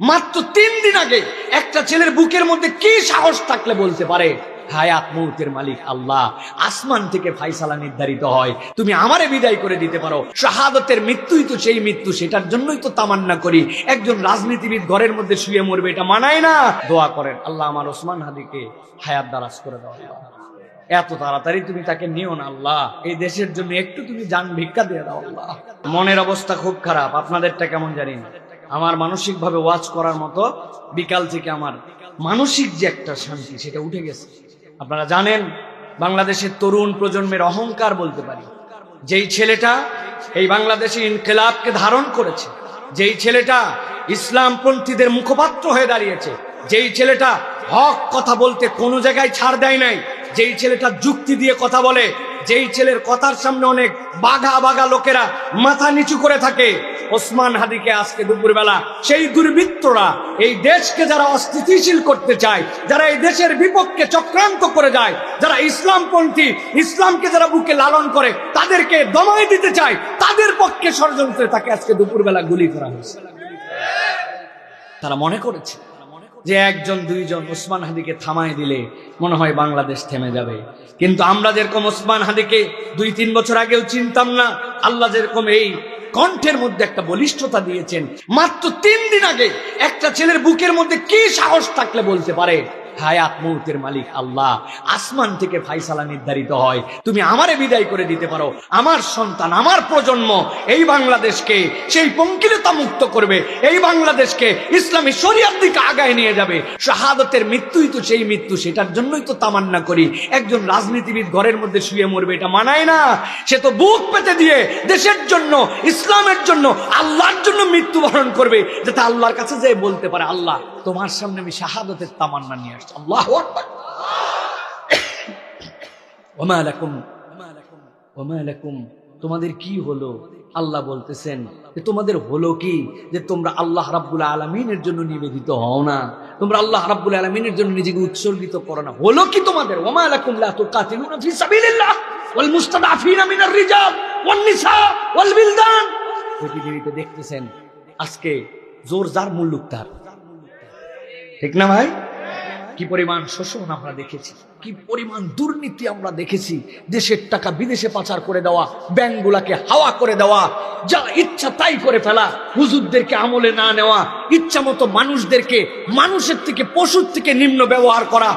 মাত্র তিন দিন আগে একটা ছেলের বুকের মধ্যে কি সাহস থাকলে বলতে পারে, হায়াত মৌতের মালিক আল্লাহ, আসমান থেকে ফাইসালা নির্ধারিত হয়, তুমি আমারে বিদায় করে দিতে পারো। শাহাদতের মৃত্যুই তো সেই মৃত্যু, সেটার জন্যই তো তামান্না করি। একজন রাজনীতিবিদ ঘরের মধ্যে শুয়ে মরবে, এটা মানায় না। দোয়া করেন, আল্লাহ আমার ওসমান হাদিকে হায়াত দারাজ করে দাও, আল্লাহ। এত তাড়াতাড়ি তুমি তাকে নিও না, আল্লাহ। এই দেশের জন্য একটু তুমি যান ভিক্ষা দিয়ে দাও, আল্লাহ। মনের অবস্থা খুব খারাপ, আপনাদেরটা কেমন জানি? না আমার মানসিক ভাবে ওয়াচ করার মতো বিকাল থেকে আমার মানসিক যে একটা শান্তি, সেটা উঠে গেছে। আপনারা জানেন, বাংলাদেশের তরুণ প্রজন্মের অহংকার বলতে পারি। যেই ছেলেটা এই বাংলাদেশে ইনকেলাবকে ধারণ করেছে, যেই ছেলেটা ইসলামপন্থীদের মুখপাত্র হয়ে দাঁড়িয়েছে, যেই ছেলেটা হক কথা বলতে কোনো জায়গায় ছাড় দেয় নাই, যেই ছেলেটা যুক্তি দিয়ে কথা বলে, যেই ছেলের কথার সামনে অনেক বাঘা বাঘা লোকেরা মাথা নিচু করে থাকে ওসমান হাদিকে আজকে দুপুরবেলা সেই দুর্বৃত্তরা এই দেশকে যারা অস্থিতিশীল করতে চায়, যারা এই দেশের বিপক্ষে চক্রান্ত করে যায়, যারা ইসলামপন্থী, ইসলামকে যারা বুকে লালন করে, তাদেরকে দমাই দিতে চায়, তাদের পক্ষে ষড়যন্ত্রে তাকে আজকে দুপুরবেলা গুলি করা হয়েছে। তারা মনে করেছে যে একজন, দুইজন ওসমান হাদিকে থামাই দিলে মনে হয় বাংলাদেশ থেমে যাবে। কিন্তু আমরা যেরকম ওসমান হাদিকে দুই, তিন বছর আগেও চিনতাম না, আল্লাহ যেরকম এই কণ্ঠের মধ্যে একটা বলিষ্ঠতা দিয়েছেন। মাত্র তিন দিন আগে একটা ছেলের বুকের মধ্যে কি সাহস থাকলে বলতে পারে? হায়াত মৌতের মালিক আল্লাহ। আসমান থেকে ফাইসালা নির্ধারিত হয়। তুমি আমারে বিদায় করে দিতে পারো। আমার সন্তান, আমার প্রজন্ম এই বাংলাদেশকে সেই পঙ্কিলতা মুক্ত করবে। এই বাংলাদেশকে ইসলামী শরিয়ার দিকে আগায় নিয়ে যাবে। শাহাদতের মৃত্যুই তো সেই মৃত্যু, সেটার জন্যই তো তামান্না করি। একজন রাজনীতিবিদ ঘরের মধ্যে শুয়ে মরবে, এটা মানায় না। সে তো বুক পেতে দিয়ে দেশের জন্য, ইসলামের জন্য, আল্লাহর জন্য মৃত্যুবরণ করবে, যাতে আল্লাহর কাছে যে বলতে পারে, আল্লাহ তোমার সামনে আমি শাহাদতের তামান্না নিয়ে আসছি। আল্লাহ তোমাদের কি হলো? আল্লাহ বলতেছেন যে তোমাদের হলো কি? যে তোমরা আল্লাহ রাব্বুল আলমিনের জন্য নিবেদিত হও না। তোমরা আল্লাহ রাব্বুল আলমিনের জন্য নিজেকে উৎসর্গিত করো না। হলো কি তোমাদের? পৃথিবীতে দেখতেছেন, আজকে জোর যার মুল্লুক তার ঠিক না ভাই? কি পরিমাণ শোষণ আমরা দেখেছি, কি পরিমাণ দুর্নীতি আমরা দেখেছি, দেশের টাকা বিদেশে পাচার করে দেওয়া, ব্যাংকগুলাকে হাওয়া করে দেওয়া, যা ইচ্ছা তাই করে ফেলা, হুজুরদেরকে আমলে না নেওয়া ইচ্ছা মতো মানুষদেরকে, মানুষের থেকে, পশুর থেকে নিম্ন ব্যবহার করা।